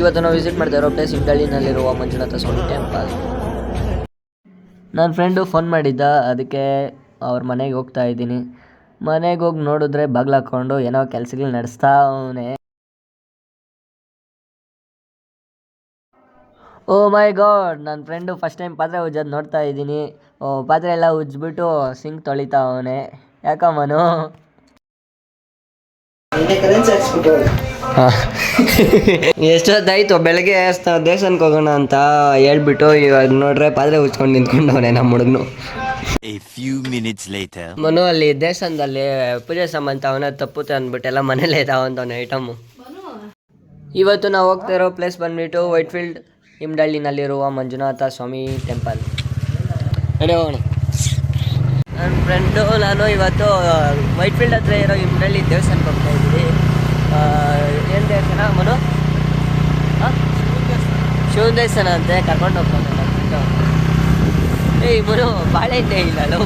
ಇವತ್ತು ನಾವು ವಿಸಿಟ್ ಮಾಡ್ತಾ ಇರೋ ಪ್ಲೇಸ್ ಇಂಡಳ್ಳಿನಲ್ಲಿರುವ ಮಂಜುನಾಥ ಸ್ವಾಮಿ ಟೆಂಪಲ್ ನನ್ನ ಫ್ರೆಂಡು ಫೋನ್ ಮಾಡಿದ್ದ, ಅದಕ್ಕೆ ಅವ್ರ ಮನೆಗೆ ಹೋಗ್ತಾ ಇದ್ದೀನಿ. ಮನೆಗೆ ಹೋಗಿ ನೋಡಿದ್ರೆ ಬಾಗ್ಲು ಹಾಕ್ಕೊಂಡು ಏನೋ ಕೆಲಸಗಳು ನಡೆಸ್ತಾ ಅವನೇ. ಓ ಮೈ ಗಾಡ್ ನನ್ನ ಫ್ರೆಂಡು ಫಸ್ಟ್ ಟೈಮ್ ಪಾತ್ರೆ ಉಜ್ಜೋದು ನೋಡ್ತಾ ಇದ್ದೀನಿ. ಓ, ಪಾತ್ರೆ ಎಲ್ಲ ಉಜ್ಜಿಬಿಟ್ಟು ಸಿಂಕ್ ತೊಳಿತಾ ಅವನೇ. ಯಾಕಮ್ಮನು ಎಷ್ಟೊತ್ತಾಯ್ತು? ಬೆಳಗ್ಗೆ ದೇವಸ್ಥಾನಕ್ಕೆ ಹೋಗೋಣ ಅಂತ ಹೇಳ್ಬಿಟ್ಟು ಇವಾಗ ನೋಡ್ರೆ ಪಾತ್ರೆ ಉಚ್ಕೊಂಡು ನಿಂತ್ಕೊಂಡವನೆ ನಮ್ಮ ಹುಡುಗನು. ಮನು ಅಲ್ಲಿ ದೇವಸ್ಥಾನದಲ್ಲಿ ಪೂಜೆ ಸಂಬಂಧ ಅವನ ತಪ್ಪುತ್ತೆ ಅಂದ್ಬಿಟ್ಟು ಎಲ್ಲ ಮನೇಲೇ ಇದಾವಂತವನೆ ಐಟಮ್. ಇವತ್ತು ನಾವು ಹೋಗ್ತಾ ಇರೋ ಪ್ಲೇಸ್ ಬಂದ್ಬಿಟ್ಟು ವೈಟ್ ಫೀಲ್ಡ್ ಹಿಮ್ಡಳ್ಳಿನಲ್ಲಿರುವ ಮಂಜುನಾಥ ಸ್ವಾಮಿ ಟೆಂಪಲ್ ಹೋಗೋಣ? ನನ್ನ ಫ್ರೆಂಡು ನಾನು ಇವತ್ತು ವೈಟ್ ಫೀಲ್ಡ್ ಹತ್ರ ಇರೋ ಹಿಮ್ಡಳ್ಳಿ ದೇವಸ್ಥಾನಕ್ಕೆ ಹೋಗ್ತಾ ಇದ್ದೀವಿ ಏನು ದೇವಸ್ಥಾನ ಮನು ಹಾಂ ಶಿವ ಅಂತ ಅಂತೆ ಕರ್ಕೊಂಡು ಹೋಗ್ತಾನೆ ಏಯ್ ಮನು ಬಾಳೆಹಣ್ಣೆ ಇಲ್ಲ ಅಲ್ಲ?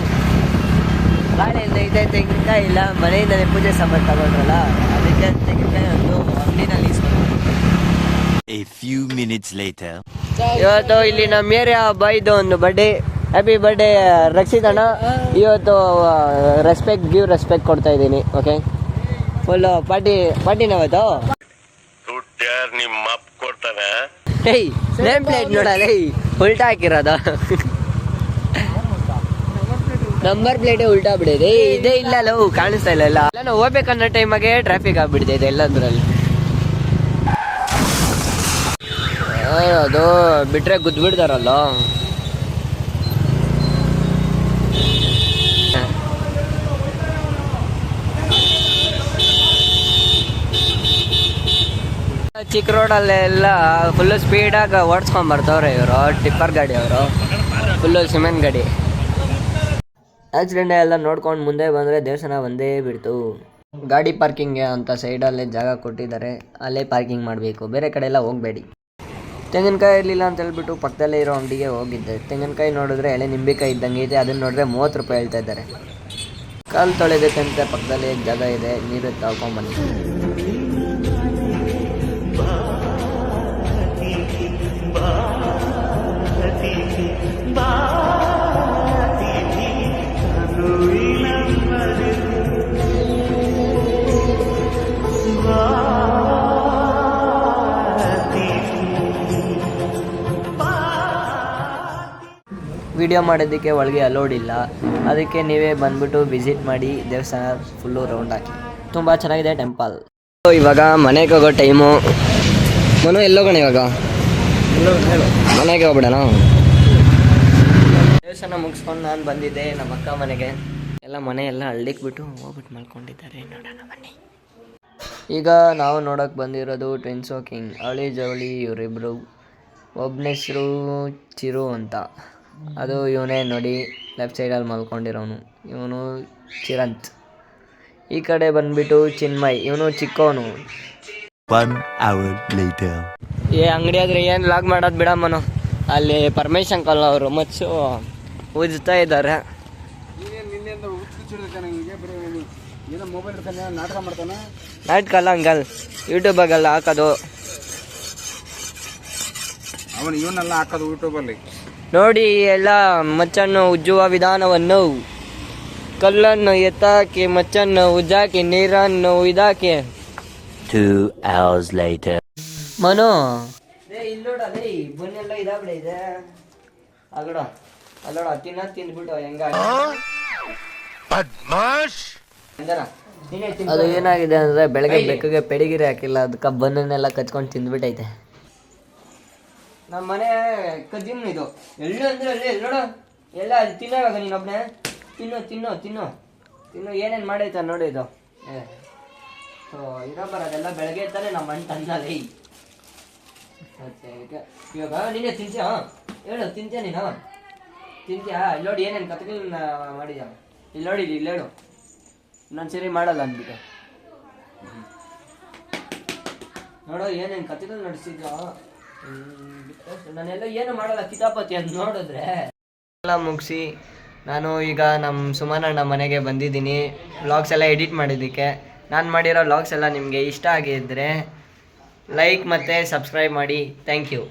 ಬಾಳೆಹಣ್ಣೆ ಇದೆ ತೆಂಗಿನಕಾಯಿ ಇಲ್ಲ? ಮನೆಯಿಂದಲೇ ಪೂಜೆ ಸಾಮಾನು ತಗೊಂಡ್ರಲ್ಲ? ಅದಕ್ಕೆ ತೆಂಗಿನಕಾಯಿ ಒಂದು ಅಂಗಡಿನಲ್ಲಿ ಇಸ್ಕೊಂಡು A few minutes later. ಇವತ್ತು ಇಲ್ಲಿ ನಮ್ಮ ಏರಿಯಾ ಬಾಯ್ದು ಒಂದು ಬರ್ಡೇ ಹ್ಯಾಪಿ ಬರ್ಡೇ ರಕ್ಷಿತ್ ಅಣ್ಣ ಇವತ್ತು ರೆಸ್ಪೆಕ್ಟ್ ಗಿವ್ ರೆಸ್ಪೆಕ್ಟ್ ಕೊಡ್ತಾ ಇದ್ದೀನಿ ಓಕೆ ಫುಲ್ ಪಾರ್ಟಿ ಪಾರ್ಟಿನ ಅವತ್ತು ಏಯ್ ನೇಮ್ ಪ್ಲೇಟ್ ನೋಡಲ್ಲ ಉಲ್ಟಾ ಹಾಕಿರೋದು. ನಂಬರ್ ಪ್ಲೇಟೇ ಉಲ್ಟಾ ಬಿಡಿದೆ. ಇದೇ ಇಲ್ಲ ಲವ್ ಕಾಣಿಸ್ತಾ ಇಲ್ಲ ಎಲ್ಲ. ನಾನು ಹೋಗ್ಬೇಕನ್ನೋ ಟೈಮಾಗೆ ಟ್ರಾಫಿಕ್ ಆಗ್ಬಿಟ್ಟಿದೆ ಎಲ್ಲಂದ್ರಲ್ಲಿ. ಅದು ಬಿಟ್ರೆ ಗುದ್ದು ಬಿಡ್ತಾರಲ್ಲ ಚಿಕ್ಕ ರೋಡಲ್ಲೆಲ್ಲ ಫುಲ್ಲು ಸ್ಪೀಡಾಗಿ ಓಡಿಸ್ಕೊಂಡು ಬರ್ತವ್ರೆ ಇವರು, ಟಿಪ್ಪರ್ ಗಾಡಿ ಅವರು. ಫುಲ್ಲು ಸಿಮೆಂಟ್ ಗಾಡಿ. ಆಕ್ಸಿಡೆಂಟ್ ಎಲ್ಲ ನೋಡ್ಕೊಂಡು ಮುಂದೆ ಬಂದರೆ ದೇವಸ್ಥಾನ ಒಂದೇ ಬಿಡ್ತು. ಗಾಡಿ ಪಾರ್ಕಿಂಗ್ಗೆ ಅಂತ ಸೈಡಲ್ಲೇ ಜಾಗ ಕೊಟ್ಟಿದ್ದಾರೆ. ಅಲ್ಲೇ ಪಾರ್ಕಿಂಗ್ ಮಾಡಬೇಕು. ಬೇರೆ ಕಡೆ ಎಲ್ಲ ಹೋಗಬೇಡಿ. ತೆಂಗಿನಕಾಯಿ ಇರಲಿಲ್ಲ ಅಂತ ಹೇಳ್ಬಿಟ್ಟು ಪಕ್ಕದಲ್ಲೇ ಇರೋ ಅಂಗಡಿಗೆ ಹೋಗಿದ್ದೆ. ತೆಂಗಿನಕಾಯಿ ನೋಡಿದ್ರೆ ಎಳೆ ನಿಂಬೆಕಾಯಿ ಇದ್ದಂಗೆ ಇದೆ. ಅದನ್ನ ನೋಡಿದ್ರೆ ಮೂವತ್ತು ರೂಪಾಯಿ ಹೇಳ್ತಾ ಇದ್ದಾರೆ. ಕಾಲು ತೊಳೆದಕ್ಕಂತ ಪಕ್ಕದಲ್ಲಿ ಜಾಗ ಇದೆ. ನೀರು ತಗೊಂಬನ್ನಿ ವಿಡಿಯೋ ಮಾಡೋದಕ್ಕೆ ಒಳಗೆ ಅಲೋಡ್ ಇಲ್ಲ. ಅದಕ್ಕೆ ನೀವೇ ಬಂದ್ಬಿಟ್ಟು ವಿಸಿಟ್ ಮಾಡಿ ದೇವಸ್ಥಾನ ಫುಲ್ಲು ರೌಂಡ್ ಹಾಕಿ. ತುಂಬ ಚೆನ್ನಾಗಿದೆ ಟೆಂಪಲ್ ಇವಾಗ ಮನೆಗೆ ಹೋಗೋ ಟೈಮು ಮನು ಎಲ್ಲೋಗೋಣ ಇವಾಗ? ಮನೆಗೆ ಹೋಗ್ಬಿಡೋಣ? ದೇವಸ್ಥಾನ ಮುಗಿಸ್ಕೊಂಡು ನಾನು ಬಂದಿದ್ದೆ ನಮ್ಮ ಅಕ್ಕ ಮನೆಗೆ. ಎಲ್ಲ ಮನೆ ಎಲ್ಲ ಹಳ್ಳಿಗೆ ಬಿಟ್ಟು ಹೋಗ್ಬಿಟ್ಟು ಮಲ್ಕೊಂಡಿದ್ದಾರೆ. ನೋಡೋಣ ಬನ್ನಿ. ಈಗ ನಾವು ನೋಡೋಕೆ ಬಂದಿರೋದು ಟ್ವಿನ್ಸೋ ಕಿಂಗ್ ಅವಳಿ ಜವಳಿ ಇವರಿಬ್ಬರು ಒಬ್ಬನ ಹೆಸರು ಚಿರು ಅಂತ. ಅದು ಇವನೇ ನೋಡಿ ಲೆಫ್ಟ್ ಸೈಡಲ್ಲಿ ಮಲ್ಕೊಂಡಿರೋನು. ಇವನು ಚಿರಂತ್. ಈ ಕಡೆ ಬಂದ್ಬಿಟ್ಟು ಚಿನ್ಮಯ್ ಇವನು ಚಿಕ್ಕವನು. One hour later. ಏ ಅಂಗಡಿ ಆದರೆ ಏನು ಲಾಗ್ ಮಾಡೋದು ಬಿಡಮ್ಮನು ಅಲ್ಲಿ ಪರಮೇಶ್ ಅಂಕಲ್ ಅವರು ಮಚ್ಚು ಊಜ್ತಾ ಇದ್ದಾರೆ. ನಾಟಕ ಅಲ್ಲ ಅಂಕಲ್ ಯೂಟ್ಯೂಬಾಗೆಲ್ಲ ಹಾಕೋದು. ಅವನು ಇವನ್ನೆಲ್ಲ ಹಾಕೋದು ಯೂಟ್ಯೂಬಲ್ಲಿ ನೋಡಿ ಎಲ್ಲ ಮಚ್ಚನ್ನು ಉಜ್ಜುವ ವಿಧಾನವನ್ನು. ಕಲ್ಲನ್ನು ಎತ್ತಾಕಿ ಮಚ್ಚನ್ನು ಉಜ್ಜಾಕಿ ನೀರನ್ನು ಇದಾಕಿ ಟೂ hours later. ಮನು. ಇಲ್ಲೋಡ ಬನ್ನೆಲ್ಲ ಇದಾಗ್ಬಿಡ ಇದೆ. ಅಲ್ಲೋಡ ಅಲ್ಲೋಡ ತಿನ್ನ ತಿಂದ್ಬಿಟ್ಟು ಹೆಂಗ ಅದು ಏನಾಗಿದೆ ಅಂದ್ರೆ ಬೆಳಗ್ಗೆ ಬೆಕ್ಕಗೆ ಪೆಡಿಗಿರಿ ಹಾಕಿಲ್ಲ ಅದಕ್ಕೆ ಬನ್ನನ್ನೆಲ್ಲ ಕಚ್ಕೊಂಡು ತಿಂದ್ಬಿಟ್ಟೈತೆ ನಮ್ಮ ಮನೆ ಕಜಿನ್ ಇದು. ಎಳ್ಳು ಅಂದ್ರೆ ಅಲ್ಲಿ ಎಲ್ಲಿ ನೋಡು. ಎಲ್ಲ ಅದು ತಿನ್ನೋವಾಗ ನೀನೊಬ್ನೆ ತಿನ್ನು ತಿನ್ನು ತಿನ್ನು. ತಿನ್ನು, ಏನೇನು ಮಾಡೈತ ನೋಡಿ ಇದು. ಏ. ಸೊ ಇರೋ ಬರೋದೆಲ್ಲ ಬೆಳಗ್ಗೆ ತಾನೇ ನಮ್ಮ ಅಣ್ಣ ತಂದಲ್ಲ ಇವಾಗ ನೀನೇ ತಿಂತೀಯ? ಹೇಳು, ತಿಂತೀಯ ನೀನು? ತಿಂತೀಯಾ? ಇಲ್ಲಿ ನೋಡಿ ಏನೇನು ಕತ್ಗಳನ್ನ ಮಾಡಿದ ಇಲ್ಲಿ ನೋಡಿ, ಇಲ್ಲಿ ಹೇಳು. ಇನ್ನೊಂದು ಸರಿ ಮಾಡಲ್ಲ ಅಂದ್ಬಿಟ್ಟು. ನೋಡೋ, ಏನೇನು ಕತೆಗಳು ನಡೆಸಿದ್ಯೋ? ಎಲ್ಲ ಮುಗಿಸಿ, ನಾನು ಈಗ ನಮ್ಮ ಸುಮನಣ್ಣ ಮನೆಗೆ ಬಂದಿದ್ದೀನಿ. ವ್ಲಾಗ್ಸ್ ಎಲ್ಲ ಎಡಿಟ್ ಮಾಡಿದ್ದಕ್ಕೆ. ನಾನು ಮಾಡಿರೋ ವ್ಲಾಗ್ಸ್ ಎಲ್ಲ ನಿಮಗೆ ಇಷ್ಟ ಆಗಿದ್ದರೆ ಲೈಕ್ ಮತ್ತು ಸಬ್ಸ್ಕ್ರೈಬ್ ಮಾಡಿ. Thank you.